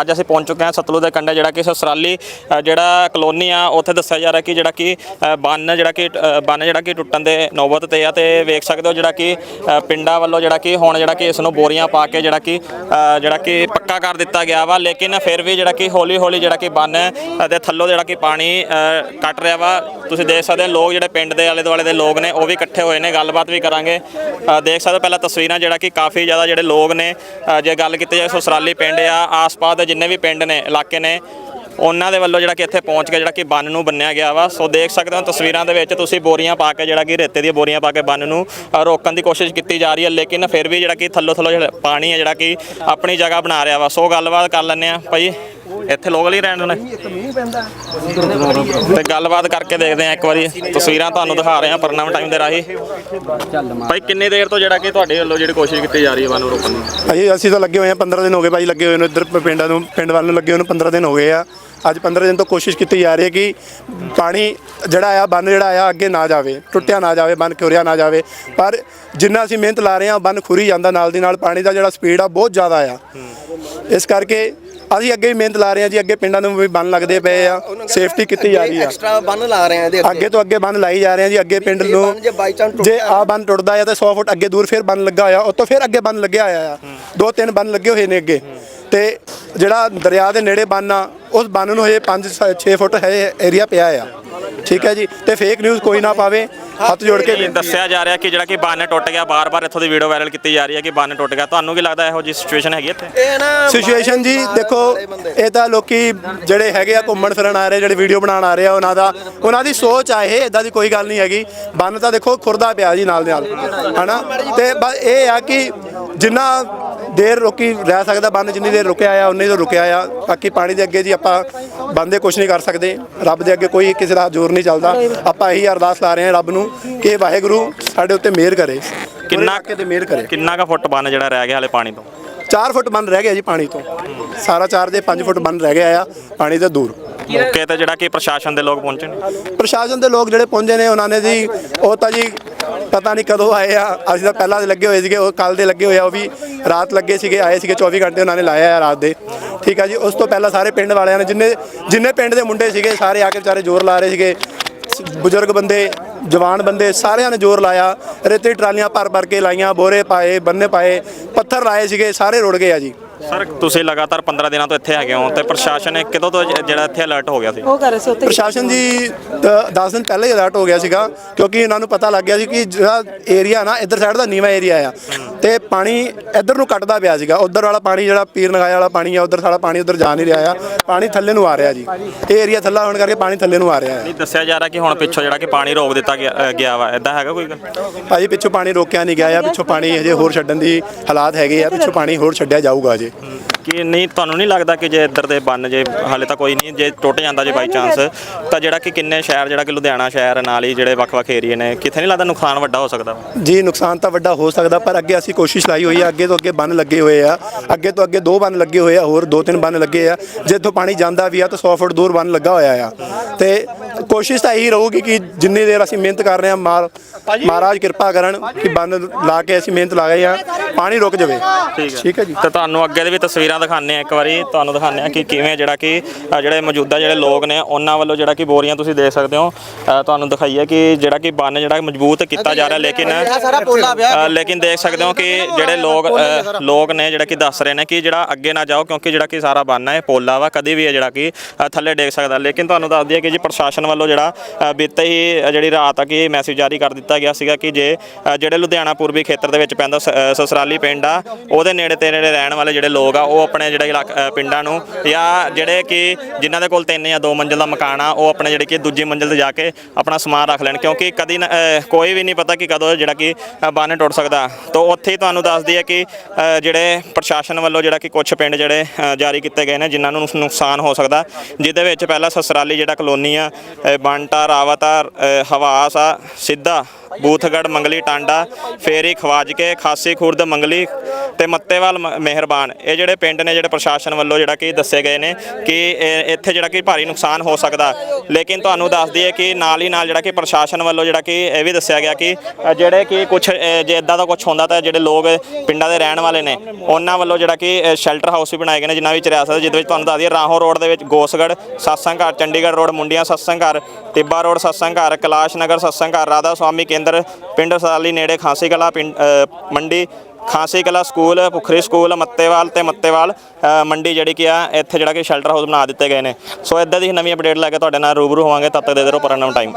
ਅੱਜ ਅਸੀਂ ਪਹੁੰਚ ਚੁੱਕੇ ਹਾਂ ਸਤਲੁਜ ਦੇ ਕੰਢੇ ਜਿਹੜਾ ਕਿ ਸਸਰਾਲੀ ਜਿਹੜਾ ਕਲੋਨੀ ਆ ਉੱਥੇ ਦੱਸਿਆ ਜਾ ਰਿਹਾ ਕਿ ਜਿਹੜਾ ਕਿ ਬੰਨ ਜਿਹੜਾ ਕਿ ਅ, ਬੰਨ ਜਿਹੜਾ ਕਿ ਟੁੱਟਣ ਦੇ ਨੌਬਤ ਤੇ ਆ ਤੇ ਵੇਖ ਸਕਦੇ ਹੋ ਜਿਹੜਾ ਕਿ ਪਿੰਡਾਂ ਵੱਲੋਂ ਜਿਹੜਾ ਕਿ ਹੁਣ ਜਿਹੜਾ ਕਿ ਇਸ ਨੂੰ ਬੋਰੀਆਂ ਪਾ ਕੇ ਜਿਹੜਾ ਕਿ ਜਿਹੜਾ ਕਿ ਪੱਕਾ ਕਰ ਦਿੱਤਾ ਗਿਆ ਵਾ ਲੇਕਿਨ ਫਿਰ ਵੀ ਜਿਹੜਾ ਕਿ ਹੌਲੀ ਹੌਲੀ ਜਿਹੜਾ ਕਿ ਬੰਨ ਦੇ ਥੱਲੋਂ ਜਿਹੜਾ ਕਿ ਪਾਣੀ ਕੱਟ ਰਿਹਾ ਵਾ। ਤੁਸੀਂ ਦੇਖ ਸਕਦੇ ਹੋ ਲੋਕ ਜਿਹੜੇ ਪਿੰਡ ਦੇ ਆਲੇ ਦੁਆਲੇ ਦੇ ਲੋਕ ਨੇ ਉਹ ਵੀ ਇਕੱਠੇ ਹੋਏ ਨੇ ਗੱਲਬਾਤ ਵੀ ਕਰਾਂਗੇ। ਦੇਖ ਸਕਦੇ ਹੋ ਪਹਿਲਾਂ ਤਸਵੀਰਾਂ ਜਿਹੜਾ ਕਿ ਕਾਫੀ ਜ਼ਿਆਦਾ ਜਿਹੜੇ ਲੋਕ ਨੇ ਜੇ ਗੱਲ ਕੀਤੀ ਜਾਏ ਸਸਰਾਲੀ ਪਿੰਡ ਆ ਆਸ-ਪਾਸ ਦੇ ਜਿੰਨੇ ਵੀ ਪਿੰਡ ਨੇ ਇਲਾਕੇ ਨੇ ਉਹਨਾਂ ਦੇ ਵੱਲੋਂ ਜਿਹੜਾ ਕਿ ਇੱਥੇ ਪਹੁੰਚ ਕੇ ਜਿਹੜਾ ਕਿ ਬੰਨ ਨੂੰ ਬੰਨਿਆ ਗਿਆ ਵਾ। ਸੋ ਦੇਖ ਸਕਦੇ ਹੋ ਤਸਵੀਰਾਂ ਦੇ ਵਿੱਚ ਤੁਸੀਂ ਬੋਰੀਆਂ ਪਾ ਕੇ ਜਿਹੜਾ ਕਿ ਰੇਤੇ ਦੀਆਂ ਬੋਰੀਆਂ ਪਾ ਕੇ ਬੰਨ ਨੂੰ ਅ, ਰੋਕਣ ਦੀ ਕੋਸ਼ਿਸ਼ ਕੀਤੀ ਜਾ ਰਹੀ ਹੈ। ਲੇਕਿਨ ਫਿਰ ਵੀ ਜਿਹੜਾ ਕਿ ਥੱਲੋਂ ਥੱਲੋਂ ਜਿਹੜਾ ਪਾਣੀ ਹੈ ਜਿਹੜਾ ਕਿ ਆਪਣੀ ਜਗ੍ਹਾ ਬਣਾ ਰਿਹਾ ਵਾ। ਸੋ ਗੱਲਬਾਤ ਕਰ ਲੈਂਦੇ ਆ ਭਾਈ। ਇੱਥੇ ਲੋਕਲ ਹੀ ਰਹਿਣ ਨੇ ਤੇ ਗੱਲਬਾਤ ਕਰਕੇ ਦੇਖਦੇ ਆ ਇੱਕ ਵਾਰੀ। ਤਸਵੀਰਾਂ ਤੁਹਾਨੂੰ ਦਿਖਾ ਰਹੇ ਆ ਪਰਨਾਮ ਟਾਈਮ ਦੇ ਰਾਹੀਂ। ਭਾਈ ਕਿੰਨੀ ਦੇਰ ਤੋਂ ਜਿਹੜਾ ਕਿ ਤੁਹਾਡੇ ਵੱਲੋਂ ਜਿਹੜੀ ਕੋਸ਼ਿਸ਼ ਕੀਤੀ ਜਾ ਰਹੀ ਹੈ ਬੰਨ ਨੂੰ ਰੋਕਣ ਦੀ? ਅਜੀ ਅਸੀਂ ਤਾਂ ਲੱਗੇ ਹੋਏ ਆ 15 ਦਿਨ ਹੋ ਗਏ ਭਾਈ ਲੱਗੇ ਹੋਏ ਨੂੰ। ਇੱਧਰ ਪਿੰਡਾਂ ਨੂੰ ਪਿੰਡ ਵੱਲ ਨੂੰ ਲੱਗੇ ਹੋਏ ਨੂੰ 15 ਦਿਨ ਹੋ ਗਏ ਆ। ਅੱਜ 15 ਦਿਨ ਤੋਂ ਕੋਸ਼ਿਸ਼ ਕੀਤੀ ਜਾ ਰਹੀ ਹੈ ਕਿ ਪਾਣੀ ਜਿਹੜਾ ਆ ਬੰਨ ਜਿਹੜਾ ਆ ਅੱਗੇ ਨਾ ਜਾਵੇ। ਟੁੱਟਿਆ ਨਾ ਜਾਵੇ ਬੰਨ ਕਿਉਰਿਆ ਨਾ ਜਾਵੇ। ਪਰ ਜਿੰਨਾ ਅਸੀਂ ਮਿਹਨਤ ਲਾ ਰਹੇ ਆ ਬੰਨ ਖੁਰੀ ਜਾਂਦਾ ਨਾਲ ਦੀ ਨਾਲ। ਪਾਣੀ ਦਾ ਜਿਹੜਾ ਸਪੀਡ ਆ ਬਹੁਤ ਜ਼ਿਆਦਾ ਆ। ਇਸ ਕਰਕੇ ਅਸੀਂ ਅੱਗੇ ਵੀ ਮਿਹਨਤ ਲਾ ਰਹੇ ਆ ਜੀ ਅੱਗੇ ਪਿੰਡਾਂ ਨੂੰ ਵੀ ਬੰਨ ਲੱਗਦੇ ਪਏ ਆ ਸੇਫਟੀ ਕੀਤੀ ਜਾ ਰਹੀ ਆ। ਐਕਸਟਰਾ ਬੰਨ ਲਾ ਰਹੇ ਆ ਇਹਦੇ ਅੱਗੇ ਤੋਂ ਅੱਗੇ ਬੰਨ ਲਾਈ ਜਾ ਰਹੇ ਆ ਜੀ ਅੱਗੇ ਪਿੰਡ ਨੂੰ ਜੇ ਆ ਬੰਨ ਟੁੱਟਦਾ ਆ ਤਾਂ 100 ਫੁੱਟ ਅੱਗੇ ਦੂਰ ਫਿਰ ਬੰਨ ਲੱਗਾ ਹੋਇਆ ਉਹ ਤੋਂ ਫਿਰ ਅੱਗੇ ਬੰਨ ਲੱਗਿਆ ਹੋਇਆ ਆ। ਦੋ ਤਿੰਨ ਬੰਨ ਲੱਗੇ ਹੋਏ ਨੇ ਅੱਗੇ। ਤੇ ਜਿਹੜਾ ਦਰਿਆ ਦੇ ਨੇੜੇ ਬੰਨ ਆ ਉਸ ਬੰਨ ਨੂੰ ਹਜੇ 5 6 ਫੁੱਟ ਹੈ ਏਰੀਆ ਪਿਆ ਆ। ਠੀਕ ਹੈ ਜੀ ਤੇ ਫੇਕ ਨਿਊਜ਼ ਕੋਈ ਨਾ ਪਾਵੇ। ਹੱਥ ਜੋੜ ਕੇ ਇਹ ਦੱਸਿਆ ਜਾ ਰਿਹਾ ਕਿ ਜਿਹੜਾ ਕਿ ਬੰਨ ਟੁੱਟ ਗਿਆ ਬਾਰ-ਬਾਰ ਇੱਥੋਂ ਦੀ ਵੀਡੀਓ ਵਾਇਰਲ ਕੀਤੀ ਜਾ ਰਹੀ ਹੈ ਕਿ ਬੰਨ ਟੁੱਟ ਗਿਆ। ਤੁਹਾਨੂੰ ਕੀ ਲੱਗਦਾ ਇਹੋ ਜੀ ਸਿਚੁਏਸ਼ਨ ਹੈਗੀ ਇੱਥੇ? ਇਹ ਨਾ ਸਿਚੁਏਸ਼ਨ ਜੀ ਦੇਖੋ ਇਹ ਤਾਂ ਲੋਕੀ ਜਿਹੜੇ ਹੈਗੇ ਆ ਘੁੰਮਣ ਫਿਰਨ ਆ ਰਹੇ ਜਿਹੜੇ ਵੀਡੀਓ ਬਣਾਉਣ ਆ ਰਹੇ ਆ ਉਹਨਾਂ ਦਾ ਉਹਨਾਂ ਦੀ ਸੋਚ ਆ ਇਹ ਇਦਾਂ ਦੀ ਕੋਈ ਗੱਲ ਨਹੀਂ ਹੈਗੀ। ਬੰਨ ਤਾਂ ਦੇਖੋ ਖੁਰਦਾ ਪਿਆ ਜੀ ਨਾਲ ਦੇ ਨਾਲ ਹਨਾ? ਤੇ ਬਸ ਇਹ ਆ ਕਿ ਜਿੰਨਾ ਦੇਰ ਰੁਕੀ ਰਹਿ ਸਕਦਾ ਬੰਨ ਜਿੰਨੀ ਦੇਰ ਰੁਕਿਆ ਆ ਉਨੀ ਦੇਰ ਰੁਕਿਆ ਆ। ਬਾਕੀ ਪਾਣੀ ਦੇ ਅੱਗੇ ਜੀ ਆਪਾਂ ਬੰਦੇ ਕੁਝ ਨਹੀਂ ਕਰ ਸਕਦੇ। ਰੱਬ ਦੇ ਅੱਗੇ ਕੋਈ ਕਿਸੇ ਦਾ ਜ਼ੋਰ ਨਹੀਂ ਚੱਲਦਾ। ਆਪਾਂ ਇਹੀ ਅਰਦਾਸ ਲਾ ਰਹੇ ਹਾਂ ਰੱਬ ਨੂੰ ਕਿ ਵਾਹਿਗੁਰੂ ਸਾਡੇ ਉੱਤੇ ਮਿਹਰ ਕਰੇ। ਕਿੰਨਾ ਕਿਤੇ ਮਿਹਰ ਕਰੇ। ਕਿੰਨਾ ਕੁ ਫੁੱਟ ਬੰਨ ਜਿਹੜਾ ਰਹਿ ਗਿਆ ਹਲੇ ਪਾਣੀ ਤੋਂ? 4 ਫੁੱਟ ਬੰਨ ਰਹਿ ਗਿਆ ਜੀ ਪਾਣੀ ਤੋਂ। ਸਾਰਾ 4 ਦੇ 5 ਫੁੱਟ ਬੰਨ ਰਹਿ ਗਿਆ ਆ ਪਾਣੀ ਤੋਂ ਦੂਰ। ਮੌਕੇ ਤੇ ਜਿਹੜਾ ਕਿ ਪ੍ਰਸ਼ਾਸਨ ਦੇ ਲੋਕ ਪਹੁੰਚੇ ਨੇ? ਪ੍ਰਸ਼ਾਸਨ ਦੇ ਲੋਕ ਜਿਹੜੇ ਪਹੁੰਚੇ ਨੇ ਉਹਨਾਂ ਨੇ ਜੀ ਉਹ ਤਾਂ ਜੀ ਪਤਾ ਨਹੀਂ ਕਦੋਂ ਆਏ ਆ। ਅਸੀਂ ਤਾਂ ਪਹਿਲਾਂ ਦੇ ਲੱਗੇ ਹੋਏ ਸੀਗੇ ਉਹ ਕੱਲ ਦੇ ਲੱਗੇ ਹੋਏ ਆ ਉਹ ਵੀ ਰਾਤ ਲੱਗੇ ਸੀਗੇ ਆਏ ਸੀਗੇ 24 ਘੰਟੇ ਉਹਨਾਂ ਨੇ ਲਾਇਆ ਆ ਰਾਤ ਦੇ। ਠੀਕ ਆ ਜੀ ਉਸ ਤੋਂ ਪਹਿਲਾਂ ਸਾਰੇ ਪਿੰਡ ਵਾਲਿਆਂ ਨੇ ਜਿੰਨੇ ਜਿੰਨੇ ਪਿੰਡ ਦੇ ਮੁੰਡੇ ਸੀਗੇ ਸਾਰੇ ਆ ਕੇ ਵਿਚਾਰੇ ਜ਼ੋਰ ਲਾ ਰਹੇ ਸੀਗੇ। ਬਜ਼ੁਰਗ ਬੰਦੇ ਜਵਾਨ ਬੰਦੇ ਸਾਰਿਆਂ ਨੇ ਜ਼ੋਰ ਲਾਇਆ। ਰੇਤੇ ਟਰਾਲੀਆਂ ਭਰ ਭਰ ਕੇ ਲਾਈਆਂ ਬੋਰੇ ਪਾਏ ਬੰਨੇ ਪਾਏ ਪੱਥਰ ਲਾਏ ਸੀਗੇ ਸਾਰੇ ਰੁੜ ਗਏ ਆ ਜੀ। ਸਰ ਤੁਸੀਂ ਲਗਾਤਾਰ 15 ਦਿਨਾਂ ਤੋਂ ਇੱਥੇ ਹੈਗੇ ਹੋ ਤੇ ਪ੍ਰਸ਼ਾਸਨ ਨੇ ਕਦੋਂ ਤੋਂ ਜਿਹੜਾ ਇੱਥੇ ਅਲਰਟ ਹੋ ਗਿਆ ਸੀ? ਉਹ ਕਰ ਰਹੇ ਸੀ ਉੱਤੇ ਪ੍ਰਸ਼ਾਸਨ ਜੀ 10 ਦਿਨ ਪਹਿਲਾਂ ਹੀ ਅਲਰਟ ਹੋ ਗਿਆ ਸੀਗਾ ਕਿਉਂਕਿ ਇਹਨਾਂ ਨੂੰ ਪਤਾ ਲੱਗ ਗਿਆ ਸੀ ਕਿ ਜਿਹੜਾ ਏਰੀਆ ਨਾ ਇੱਧਰ ਸਾਈਡ ਦਾ ਨੀਵਾ ਏਰੀਆ ਆ। ਤੇ ਪਾਣੀ ਇੱਧਰ ਨੂੰ ਕੱਟਦਾ ਪਿਆ ਸੀਗਾ। ਉਧਰ ਵਾਲਾ ਪਾਣੀ ਜਿਹੜਾ ਪੀਰ ਨਗਾਇਆ ਵਾਲਾ ਪਾਣੀ ਆ ਉਧਰ ਸਾਡਾ ਪਾਣੀ ਉਧਰ ਜਾ ਨਹੀਂ ਰਿਹਾ ਆ। ਪਾਣੀ ਥੱਲੇ ਨੂੰ ਆ ਰਿਹਾ ਜੀ। ਇਹ ਏਰੀਆ ਥੱਲਾ ਹੋਣ ਕਰਕੇ ਪਾਣੀ ਥੱਲੇ ਨੂੰ ਆ ਰਿਹਾ ਨਹੀਂ ਦੱਸਿਆ ਜਾ ਰਿਹਾ ਕਿ ਹੁਣ ਪਿੱਛੋਂ ਜਿਹੜਾ ਕਿ ਪਾਣੀ ਰੋਕ ਦਿੱਤਾ ਗਿਆ ਅ, ਗਿਆ ਵਾ। ਇਦਾਂ ਹੈਗਾ ਕੋਈ ਗੱਲ? ਭਾਜੀ ਪਿੱਛੋਂ ਪਾਣੀ ਰੋਕਿਆ ਨਹੀਂ ਗਿਆ ਆ। ਪਿੱਛੋਂ ਪਾਣੀ ਹਜੇ ਹੋਰ ਛੱਡਣ ਦੀ ਹਾਲਾਤ ਹੈਗੇ ਆ। ਪਿੱਛੋਂ ਪਾਣੀ ਹੋਰ ਛੱਡਿਆ ਜਾਊਗਾ ਅਜੇ। ਕਿ ਨਹੀਂ, ਤੁਹਾਨੂੰ ਨਹੀਂ ਲੱਗਦਾ ਕਿ ਜੇ ਇੱਧਰ ਦੇ ਬੰਨ ਜੇ ਹਾਲੇ ਤਾਂ ਕੋਈ ਨਹੀਂ, ਜੇ ਟੁੱਟ ਜਾਂਦਾ ਜੇ ਬਾਈ ਚਾਂਸ ਤਾਂ ਜਿਹੜਾ ਕਿ ਕਿੰਨੇ ਸ਼ਹਿਰ, ਜਿਹੜਾ ਕਿ ਲੁਧਿਆਣਾ ਸ਼ਹਿਰ ਨਾਲ ਹੀ ਜਿਹੜੇ ਵੱਖ-ਵੱਖ ਏਰੀਏ ਨੇ, ਕਿੱਥੇ ਨਹੀਂ ਲੱਗਦਾ ਨੁਕਸਾਨ ਵੱਡਾ ਹੋ ਸਕਦਾ? ਜੀ, ਨੁਕਸਾਨ ਤਾਂ ਵੱਡਾ ਹੋ ਸਕਦਾ, ਪਰ ਅੱਗੇ ਅਸੀਂ ਕੋਸ਼ਿਸ਼ ਲਾਈ ਹੋਈ ਆ, ਅੱਗੇ ਤੋਂ ਅੱਗੇ ਬੰਨ ਲੱਗੇ ਹੋਏ ਆ, ਅੱਗੇ ਤੋਂ ਅੱਗੇ ਦੋ ਬੰਨ ਲੱਗੇ ਹੋਏ ਆ, ਹੋਰ ਦੋ ਤਿੰਨ ਬੰਨ ਲੱਗੇ ਆ, ਜਿੱਥੋਂ ਪਾਣੀ ਜਾਂਦਾ ਵੀ ਆ ਤਾਂ 100 ਫੁੱਟ ਦੂਰ ਬੰਨ ਲੱਗਾ ਹੋਇਆ ਆ। ਤੇ ਕੋਸ਼ਿਸ਼ ਤਾਂ ਇਹੀ ਰਹੂਗੀ ਕਿ ਜਿੰਨੀ ਦੇਰ ਅਸੀਂ ਮਿਹਨਤ ਕਰ ਰਹੇ ਮਾਲ ਮਹਾਰਾਜ ਕਿਰਪਾ ਕਰਨ ਕਿ ਬੰਨ ਲਾ ਕੇ ਅਸੀਂ ਮਿਹਨਤ ਲਾ ਗਏ ਆ ਪਾਣੀ ਰੁਕ ਜਾਵੇ। ਠੀਕ ਹੈ। ਜੀ। ਤੇ ਤੁਹਾਨੂੰ ਅੱਗੇ ਦੇ ਵੀ ਤਸਵੀਰਾਂ ਦਿਖਾਣੇ ਆ ਇੱਕ ਵਾਰੀ ਤੁਹਾਨੂੰ ਦਿਖਾਣੇ ਆ ਕਿ ਕਿਵੇਂ ਜਿਹੜਾ ਕਿ ਜਿਹੜੇ ਮੌਜੂਦਾ ਜਿਹੜੇ ਲੋਕ ਨੇ ਉਹਨਾਂ ਵੱਲੋਂ ਜਿਹੜਾ ਕਿ ਬੋਰੀਆਂ ਤੁਸੀਂ ਦੇਖ ਸਕਦੇ ਹੋ। ਤੁਹਾਨੂੰ ਦਿਖਾਈਏ ਕਿ ਜਿਹੜਾ ਕਿ ਬੰਨ ਜਿਹੜਾ ਮਜ਼ਬੂਤ ਕੀਤਾ ਜਾ ਰਿਹਾ ਲੇਕਿਨ ਲੇਕਿਨ ਦੇਖ ਸਕਦੇ ਹੋ ਕਿ ਜਿਹੜੇ ਲੋਕ ਲੋਕ ਨੇ ਜਿਹੜੇ ਕਿ ਦੱਸ ਰਹੇ ਨੇ ਕਿ ਜਿਹੜਾ ਅੱਗੇ ਨਾ ਜਾਓ ਕਿਉਂਕਿ ਜਿਹੜਾ ਕਿ ਸਾਰਾ ਬੰਨ ਹੈ ਇਹ ਪੋਲਾ ਵਾ ਕਦੇ ਵੀ ਹੈ ਜਿਹੜਾ ਕਿ ਥੱਲੇ ਡੇਗ ਸਕਦਾ। ਲੇਕਿਨ ਤੁਹਾਨੂੰ ਦੱਸ ਦਈਏ ਕਿ ਜੀ ਪ੍ਰਸ਼ਾਸਨ ਵੱਲੋਂ ਜਿਹੜਾ ਬੀਤੇ ਹੀ ਜਿਹੜੀ ਰਾਤ ਆ ਕਿ ਮੈਸੇਜ ਜਾਰੀ ਕਰ ਦਿੱਤਾ ਗਿਆ ਸੀਗਾ ਕਿ ਜੇ ਜਿਹੜੇ ਲੁਧਿਆਣਾ ਪੂਰਬੀ ਖੇਤਰ ਦੇ ਵਿੱਚ ਪੈਂਦਾ ਸ- ਅ, ਸਸਰਾਲੀ ਪਿੰਡ ਆ ਉਹਦੇ ਨੇੜੇ ਤੇ ਨੇੜੇ ਰਹਿਣ ਵਾਲੇ ਜਿਹੜੇ ਲੋਕ ਆ ਉਹ ਆਪਣੇ ਜਿਹੜੇ ਇਲਾਕ- ਪਿੰਡਾਂ ਨੂੰ ਜਾਂ ਜਿਹੜੇ ਕਿ ਜਿਨ੍ਹਾਂ ਦੇ ਕੋਲ ਤਿੰਨ ਜਾਂ ਦੋ ਮੰਜ਼ਿਲ ਦਾ ਮਕਾਨ ਆ ਉਹ ਆਪਣੇ ਜਿਹੜੇ ਕਿ ਦੂਜੀ ਮੰਜ਼ਿਲ ਤੇ ਜਾ ਕੇ ਆਪਣਾ ਸਮਾਨ ਰੱਖ ਲੈਣ ਕਿਉਂਕਿ ਕਦੀ ਨਾ- ਕੋਈ ਵੀ ਨਹੀਂ ਪਤਾ ਕਿ ਕਦੋਂ ਜਿਹੜਾ ਕਿ ਅ, ਟੁੱਟ ਸਕਦਾ। ਤਾਂ ਉੱਥੇ ਹੀ ਤੁਹਾਨੂੰ ਦੱਸਦੀ ਹੈ ਕਿ ਜਿਹੜੇ ਪ੍ਰਸ਼ਾਸਨ ਵੱਲੋਂ ਜਿਹੜਾ ਕਿ ਕੁਝ ਪਿੰਡ ਜਿਹੜੇ ਜਾਰੀ ਕੀਤੇ ਗਏ ਨੇ ਜਿਨ੍ਹਾਂ ਨੂੰ ਨੁਕਸਾਨ ਹੋ ਸਕਦਾ ਜਿਹਦੇ ਵਿੱਚ ਪਹਿਲਾਂ ਸਸਰਾਲੀ ਜਿਹੜਾ ਕਲੋਨੀ ਆ ਬਾਂਟਾ ਰਾਵਤਾ ਅ, ਹਵਾਸ ਆ ਸਿੱਧਾ ਬੂਥਗੜ ਮੰਗਲੀ ਟਾਂਡਾ ਫੇਰੀ ਖਵਾਜ ਕੇ ਖਾਸੀ ਖੁਰਦ ਮੰਗਲੀ ਤੇ ਮੱਤੇਵਾਲ ਮ- ਮਿਹਰਬਾਨ। ਇਹ ਜਿਹੜੇ ਪਿੰਡ ਨੇ, ਜਿਹੜੇ ਪ੍ਰਸ਼ਾਸਨ ਵੱਲੋਂ ਜਿਹੜਾ ਕਿ ਦੱਸੇ ਗਏ ਨੇ ਕਿ ਇੱਥੇ ਜਿਹੜਾ ਕਿ ਭਾਰੀ ਨੁਕਸਾਨ ਹੋ ਸਕਦਾ। ਲੇਕਿਨ ਤੁਹਾਨੂੰ ਦੱਸ ਦਈਏ ਕਿ ਨਾਲ ਹੀ ਨਾਲ ਜਿਹੜਾ ਕਿ ਪ੍ਰਸ਼ਾਸਨ ਵੱਲੋਂ ਜਿਹੜਾ ਕਿ ਇਹ ਵੀ ਦੱਸਿਆ ਗਿਆ ਕਿ ਜਿਹੜੇ ਕਿ ਕੁਝ ਜੇ ਇਦਾਂ ਦਾ ਕੁਝ ਹੁੰਦਾ ਤਾਂ ਜਿਹੜੇ ਲੋਕ ਪਿੰਡਾਂ ਦੇ ਰਹਿਣ ਵਾਲੇ ਨੇ, ਉਹਨਾਂ ਵੱਲੋਂ ਜਿਹੜਾ ਕਿ ਸ਼ੈਲਟਰ ਹਾਊਸ ਵੀ ਬਣਾਏ ਗਏ ਨੇ ਜਿਨ੍ਹਾਂ ਵਿੱਚ ਰਿਆਸਤ ਜਿਹਦੇ ਵਿੱਚ ਤੁਹਾਨੂੰ ਦੱਸ ਦਈਏ ਰਾਹੋਂ ਰੋਡ ਦੇ ਵਿੱਚ ਗੋਸਗੜ ਸਤਸੰਗ ਘਰ ਚੰਡੀਗੜ੍ਹ ਰੋਡ, ਮੁੰਡੀਆਂ ਸਤਸੰਗ ਘਰ ਟਿੱਬਾ ਰੋਡ ਸਤਸੰਗ ਘਰ ਕੈਲਾਸ਼ ਨਗਰ ਸਤਸੰਗ ਘਰ ਰਾਧਾ ਸਵਾਮੀ ਕੇਂਦਰ, ਪਿੰਡ ਸਾਲੀ ਨੇੜੇ ਖਾਂਸੀ ਕਲਾ, ਪਿੰਡ ਮੰਡੀ ਖਾਂਸੀ ਕਲਾ ਸਕੂਲ, ਪੁਖਰੀ ਸਕੂਲ, ਮੱਤੇਵਾਲ ਤੇ ਮੱਤੇਵਾਲ ਮੰਡੀ ਜਿਹੜੀ ਕਿ ਆ, ਇੱਥੇ ਜਿਹੜਾ ਕਿ ਸ਼ੈਲਟਰ ਹਾਊਸ ਬਣਾ ਦਿੱਤੇ ਗਏ ਨੇ। ਸੋ ਇਦਾਂ ਦੀ ਨਵੀਂ ਅਪਡੇਟ ਲੈ ਕੇ ਤੁਹਾਡੇ ਨਾਲ ਰੂਬਰੂ ਹੋਵਾਂਗੇ। ਤਦ ਤੱਕ ਦੇ ਦਿਓ ਪਰਨਮ ਟਾਈਮ